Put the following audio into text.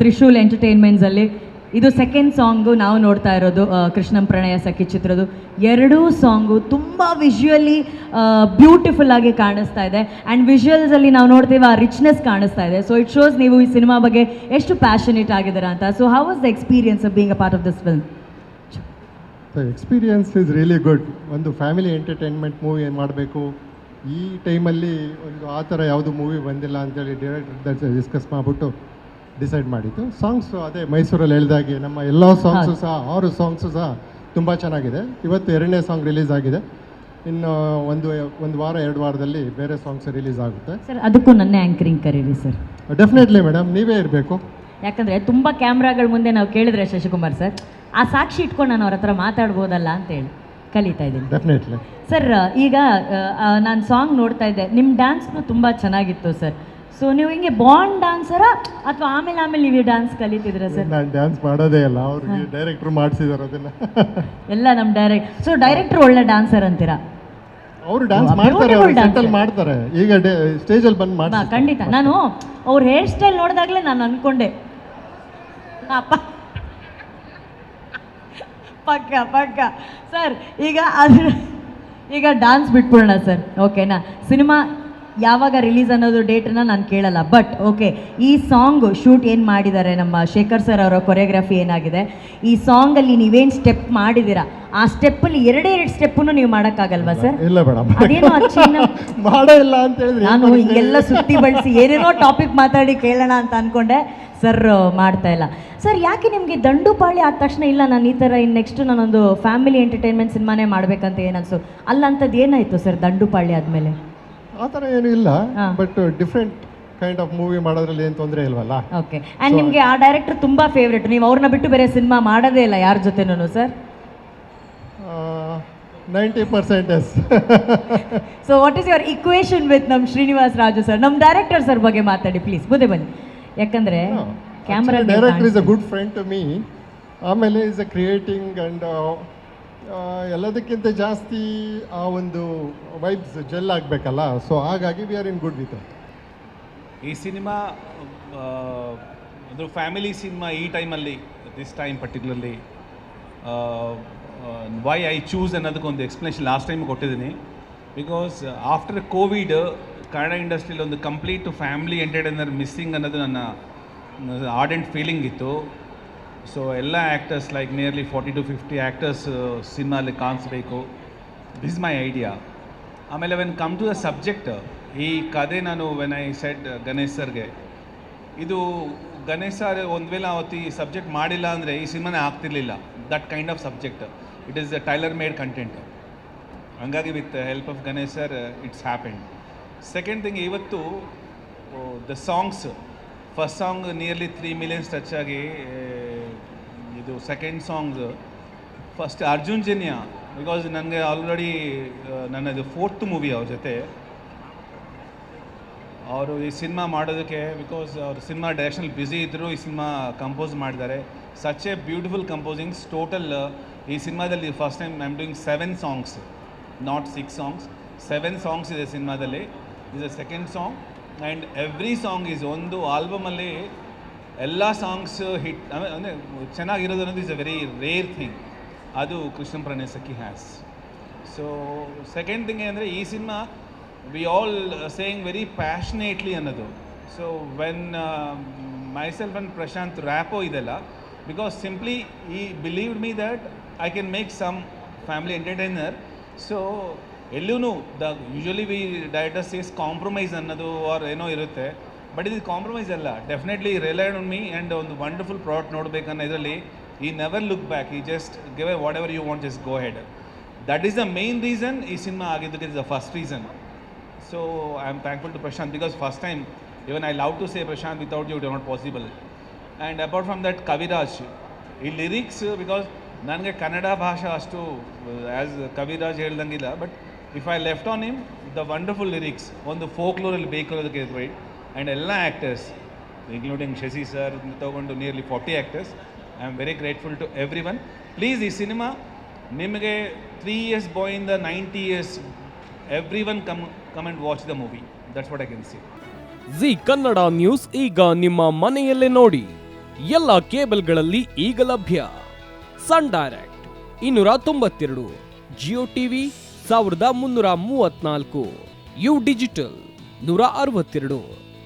Trishul entertainments ಅಲ್ಲಿ ಇದು second song ನಾವು ನೋಡ್ತಾ ಇರೋದು ಕೃಷ್ಣಂ ಪ್ರಣಯ ಸಖಿ ಚಿತ್ರದ್ದು. ಎರಡೂ ಸಾಂಗು ತುಂಬ ವಿಜುವಲಿ ಬ್ಯೂಟಿಫುಲ್ ಆಗಿ ಕಾಣಿಸ್ತಾ ಇದೆ. ಆ್ಯಂಡ್ ವಿಜುವಲ್ಸ್ ಅಲ್ಲಿ ನಾವು ನೋಡ್ತೀವಿ ಆ ರಿಚ್ನೆಸ್ ಕಾಣಿಸ್ತಾ ಇದೆ. ಸೊ ಇಟ್ ಶೋಸ್ ನೀವು ಈ ಸಿನಿಮಾ ಬಗ್ಗೆ ಎಷ್ಟು ಪ್ಯಾಷನೇಟ್ ಆಗಿದ್ದೀರಾ ಅಂತ. So how was the experience of being a part of this film experience is really good ಒಂದು ಫ್ಯಾಮಿಲಿ ಎಂಟರ್ಟೈನ್ಮೆಂಟ್ ಮೂವಿ ಏನು ಮಾಡಬೇಕು? ಈ ಟೈಮಲ್ಲಿ ಒಂದು ಆ ಥರ ಯಾವುದು ಮೂವಿ ಬಂದಿಲ್ಲ ಅಂತೇಳಿ ಡೈರೆಕ್ಟರ್ ಡಿಸ್ಕಸ್ ಮಾಡಿಬಿಟ್ಟು ಡಿಸೈಡ್ ಮಾಡಿದ್ದು. ಸಾಂಗ್ಸು ಅದೇ ಮೈಸೂರಲ್ಲಿ ಹೇಳಿದಾಗೆ ನಮ್ಮ ಎಲ್ಲ ಸಾಂಗ್ಸು ಸಹ ಆರು ಸಾಂಗ್ಸು ಸಹ ತುಂಬ ಚೆನ್ನಾಗಿದೆ. ಇವತ್ತು ಎರಡನೇ ಸಾಂಗ್ ರಿಲೀಸ್ ಆಗಿದೆ. ಇನ್ನು ಒಂದು ಒಂದು ವಾರ ಎರಡು ವಾರದಲ್ಲಿ ಬೇರೆ ಸಾಂಗ್ಸ್ ರಿಲೀಸ್ ಆಗುತ್ತೆ. ಸರ್ ಅದಕ್ಕೂ ನನ್ನ ಆ್ಯಂಕರಿಂಗ್ ಕರೀರಿ ಸರ್ ಡೆಫಿನೆಟ್ಲಿ ಮೇಡಮ್ ನೀವೇ ಇರಬೇಕು. ಯಾಕಂದರೆ ತುಂಬ ಕ್ಯಾಮ್ರಾಗಳ ಮುಂದೆ ನಾವು ಕೇಳಿದ್ರೆ ಶಶಿಕುಮಾರ್ ಸರ್ ಆ ಸಾಕ್ಷಿ ಇಟ್ಕೊಂಡು ನಾನು ಅವ್ರ ಹತ್ರ ಮಾತಾಡ್ಬೋದಲ್ಲ ಅಂತೇಳಿ ಕಲಿತಾ ಇದ್ದೀನಿ. ಡೆಫಿನೆಟ್ಲಿ ಸರ್ ಈಗ ನಾನು ಸಾಂಗ್ ನೋಡ್ತಾ ಇದ್ದೆ. ನಿಮ್ಮ ಡ್ಯಾನ್ಸ್ನು ತುಂಬ ಚೆನ್ನಾಗಿತ್ತು ಸರ್ ಸೊ ನೀವು ಹಿಂಗೆ ಬಾಂಡ್ ಡಾನ್ಸರ ಅಥವಾ ಆಮೇಲೆ ಆಮೇಲೆ ನೀವು ಡ್ಯಾನ್ಸ್ ಕಲಿತಿದ್ರ ಸರ್ ನಾನು ಡ್ಯಾನ್ಸ್ ಮಾಡೋದೇ ಇಲ್ಲ. ಅವ್ರಿಗೆ ಡೈರೆಕ್ಟ್ರು ಮಾಡಿಸಿದಾರೆ ಅದನ್ನ. ಎಲ್ಲ ನಮ್ಮ ಡೈರೆಕ್ಟ್ ಸೊ ಡೈರೆಕ್ಟರ್ ಒಳ್ಳೆ ಡಾನ್ಸರ್ ಅಂತೀರಾ? ಅವರು ಡ್ಯಾನ್ಸ್ ಮಾಡ್ತಾರೆ beautiful dancer. ಸೆಟಲ್ ಮಾಡ್ತಾರೆ. ಈಗ ಸ್ಟೇಜಲ್ಲಿ ಬಂದು ಬಾ, ಮಾಡಿ ಖಂಡಿತ. ನಾನು ಅವ್ರ ಹೇರ್ ಸ್ಟೈಲ್ ನೋಡಿದಾಗಲೇ ನಾನು ಅನ್ಕೊಂಡೆ. ಅಪ್ಪ. ಪಕ್ಕ ಪಕ್ಕ. ಸರ್ ಈಗ ಅದ್ರ ಈಗ ಡಾನ್ಸ್ ಬಿಟ್ಬಿಡೋಣ ಸರ್ ಓಕೆನಾ ಸಿನಿಮಾ ಯಾವಾಗ ರಿಲೀಸ್ ಅನ್ನೋದು ಡೇಟನ್ನ ನಾನು ಕೇಳಲ್ಲ. ಬಟ್ ಓಕೆ ಈ ಸಾಂಗ್ ಶೂಟ್ ಏನು ಮಾಡಿದ್ದಾರೆ ನಮ್ಮ ಶೇಖರ್ ಸರ್ ಅವರ ಕೊರಿಯೋಗ್ರಫಿ ಏನಾಗಿದೆ? ಈ ಸಾಂಗಲ್ಲಿ ನೀವೇನು ಸ್ಟೆಪ್ ಮಾಡಿದ್ದೀರಾ? ಆ ಸ್ಟೆಪ್ಪಲ್ಲಿ ಎರಡೇ ಎರಡು ಸ್ಟೆಪ್ಪನ್ನು ನೀವು ಮಾಡೋಕ್ಕಾಗಲ್ವಾ ಸರ್ ಇಲ್ಲ ಮೇಡಮ್ ಅದೇನೋ ಅಚ್ಚಿನ ಮಾಡೇ ಇಲ್ಲ ಅಂತ ಹೇಳಿದ್ರೆ. ನಾನು ಹಿಂಗೆಲ್ಲ ಸುತ್ತಿ ಬಳಸಿ ಏನೇನೋ ಟಾಪಿಕ್ ಮಾತಾಡಿ ಕೇಳೋಣ ಅಂತ ಅನ್ಕೊಂಡೆ. ಸರ್ ಮಾಡ್ತಾ ಇಲ್ಲ. ಸರ್ ಯಾಕೆ ನಿಮಗೆ ದಂಡುಪಾಳಿ ಆದ ತಕ್ಷಣ ಇಲ್ಲ? ನಾನು ಈ ಥರ ಇನ್ನು ನೆಕ್ಸ್ಟ್ ನಾನೊಂದು ಫ್ಯಾಮಿಲಿ ಎಂಟರ್ಟೈನ್ಮೆಂಟ್ ಸಿನಿಮಾನೇ ಮಾಡಬೇಕಂತ ಏನನ್ಸು ಅಲ್ಲಂಥದ್ದು ಏನಾಯಿತು ಸರ್ ದಂಡುಪಾಳಿ ಆದಮೇಲೆ? ಆ ಥರ ಏನು ಇಲ್ಲ but different kind of movie ಮಾಡೋದ್ರಲ್ಲಿ ಏನು ತೊಂದರೆ ಇಲ್ವಲ್ಲ? ಓಕೆ ಆ್ಯಂಡ್ ನಿಮಗೆ ಆ ಡೈರೆಕ್ಟರ್ ತುಂಬ ಫೇವ್ರೆಟ್ ನೀವು ಅವ್ರನ್ನ ಬಿಟ್ಟು ಬೇರೆ ಸಿನಿಮಾ ಮಾಡೋದೇ ಇಲ್ಲ ಯಾರ ಜೊತೆನೂ sir ninety percent yes so what is your equation with ನಮ್ಮ ಶ್ರೀನಿವಾಸ್ ರಾಜು ಸರ್ ನಮ್ಮ ಡೈರೆಕ್ಟರ್ ಸರ್ ಬಗ್ಗೆ ಮಾತಾಡಿ ಪ್ಲೀಸ್ ಮುಂದೆ ಬನ್ನಿ. ಯಾಕಂದರೆ camera director is a good friend to me ಆಮೇಲೆ ಇಸ್ ಅ ಕ್ರಿಯೇಟಿಂಗ್ ಆ್ಯಂಡ್ ಎಲ್ಲದಕ್ಕಿಂತ ಜಾಸ್ತಿ ಆ ಒಂದು ವೈಬ್ಸ್ ಜೆಲ್ ಆಗಬೇಕಲ್ಲ? ಸೊ ಹಾಗಾಗಿ we are in good with ಈ ಸಿನಿಮಾ ಒಂದು ಫ್ಯಾಮಿಲಿ ಸಿನಿಮಾ ಈ ಟೈಮಲ್ಲಿ this time particularly why I choose ಅನ್ನೋದಕ್ಕೊಂದು explanation last time ಕೊಟ್ಟಿದ್ದೀನಿ. ಬಿಕಾಸ್ ಆಫ್ಟರ್ ಕೋವಿಡ್ ಕನ್ನಡ ಇಂಡಸ್ಟ್ರಿಯಲ್ಲಿ ಒಂದು ಕಂಪ್ಲೀಟ್ ಫ್ಯಾಮಿಲಿ ಎಂಟರ್ಟೈನರ್ ಮಿಸ್ಸಿಂಗ್ ಅನ್ನೋದು ನನ್ನ ಆರ್ಡೆಂಟ್ ಫೀಲಿಂಗ್ ಇತ್ತು. ಸೊ ಎಲ್ಲ actors like nearly forty to fifty actors ಸಿನಿಮಾಲಿ ಕಾಣಿಸ್ಬೇಕು. ದಿಸ್ ಮೈ ಐಡಿಯಾ ಆಮೇಲೆ when come to the subject ಈ ಕತೆ ನಾನು ವೆನ್ ಐ ಸೆಡ್ ಗಣೇಶ್ ಸರ್ಗೆ, ಇದು ಗಣೇಶ್ ಸರ್ ಒಂದು ವೇಳೆ ಅವತ್ತು ಈ ಸಬ್ಜೆಕ್ಟ್ ಮಾಡಿಲ್ಲ ಅಂದರೆ ಈ ಸಿನಿಮಾನೇ ಆಗ್ತಿರ್ಲಿಲ್ಲ. That kind of subject it is the tailor made content ಹಂಗಾಗಿ with help of Ganesh sir it's happened second thing ಇವತ್ತು the songs first song nearly three millions touch ಆಗಿ ಇದು second songs first Arjun Janya because ನನಗೆ already ನನ್ನದು fourth movie ಅವ್ರ ಜೊತೆ. ಅವರು ಈ ಸಿನಿಮಾ ಮಾಡೋದಕ್ಕೆ ಬಿಕಾಸ್ ಅವರು ಸಿನಿಮಾ ಡೈರೆಕ್ಷನಲ್ಲಿ ಬ್ಯುಸಿ ಇದ್ದರು ಈ ಸಿನಿಮಾ ಕಂಪೋಸ್ ಮಾಡಿದ್ದಾರೆ. Such a beautiful composings total ಈ ಸಿನಿಮಾದಲ್ಲಿ first time I am doing seven songs not six songs seven songs ಇದೆ ಸಿನಿಮಾದಲ್ಲಿ is a second song and every song is ಒಂದು ಆಲ್ಬಮಲ್ಲಿ ಎಲ್ಲ ಸಾಂಗ್ಸ್ ಹಿಟ್ ಅಂದರೆ ಚೆನ್ನಾಗಿರೋದು ಅನ್ನೋದು is a very rare thing ಅದು Krishna Pranaya Sakhi has so second thing ಏನಂದರೆ, ಈ cinema we all saying very passionately ಅನ್ನೋದು. So when myself and Prashanth rapport ಇದೆಲ್ಲ ಬಿಕಾಸ್ ಸಿಂಪ್ಲಿ ಈ believe me that I can make some family entertainer so ಎಲ್ಲೂ the usually we director says compromise ಅನ್ನೋದು R ಏನೋ ಇರುತ್ತೆ. But ಇದು compromise ಅಲ್ಲ. Definitely relied on me and ಒಂದು wonderful product ನೋಡಬೇಕನ್ನೋ ಇದರಲ್ಲಿ ಈ ನೆವರ್ ಲುಕ್ ಬ್ಯಾಕ್ ಈ just give a whatever you want just go head that is the main reason ಈ ಸಿನಿಮಾ ಆಗಿದ್ದಕ್ಕೆ is the first reason so I am thankful to Prashanth because first time even I love to say Prashanth without you it not possible and apart from that Kaviraj ಈ lyrics because ನನಗೆ ಕನ್ನಡ ಭಾಷೆ ಅಷ್ಟು as Kaviraj ಹೇಳ್ದಂಗಿಲ್ಲ but if I left on him the wonderful lyrics ಒಂದು ಫೋಕ್ಲೋರಲ್ಲಿ ಬೇಕಿರೋದಕ್ಕೆ right and ಎಲ್ಲ actors including Shashi sir ತೊಗೊಂಡು nearly forty actors I am very grateful to everyone please ಈ ಸಿನಿಮಾ ನಿಮಗೆ ತ್ರೀ ಇಯರ್ಸ್ ಬಾಯಿಂದ ninety years everyone come come and watch the movie that's what I can see Zee Kannada news ಈಗ ನಿಮ್ಮ ಮನೆಯಲ್ಲೇ ನೋಡಿ. ಎಲ್ಲ ಕೇಬಲ್ಗಳಲ್ಲಿ ಈಗ ಲಭ್ಯ. ಸನ್ ಡೈರೆಕ್ಟ್, ಇನ್ನೂರ ತೊಂಬತ್ತೆರಡು. ಜಿಯೋ ಟಿವಿ ಸಾವಿರದ ಮುನ್ನೂರ ಮೂವತ್ನಾಲ್ಕು. ಯು ಡಿಜಿಟಲ್, ನೂರ ಅರವತ್ತೆರಡು.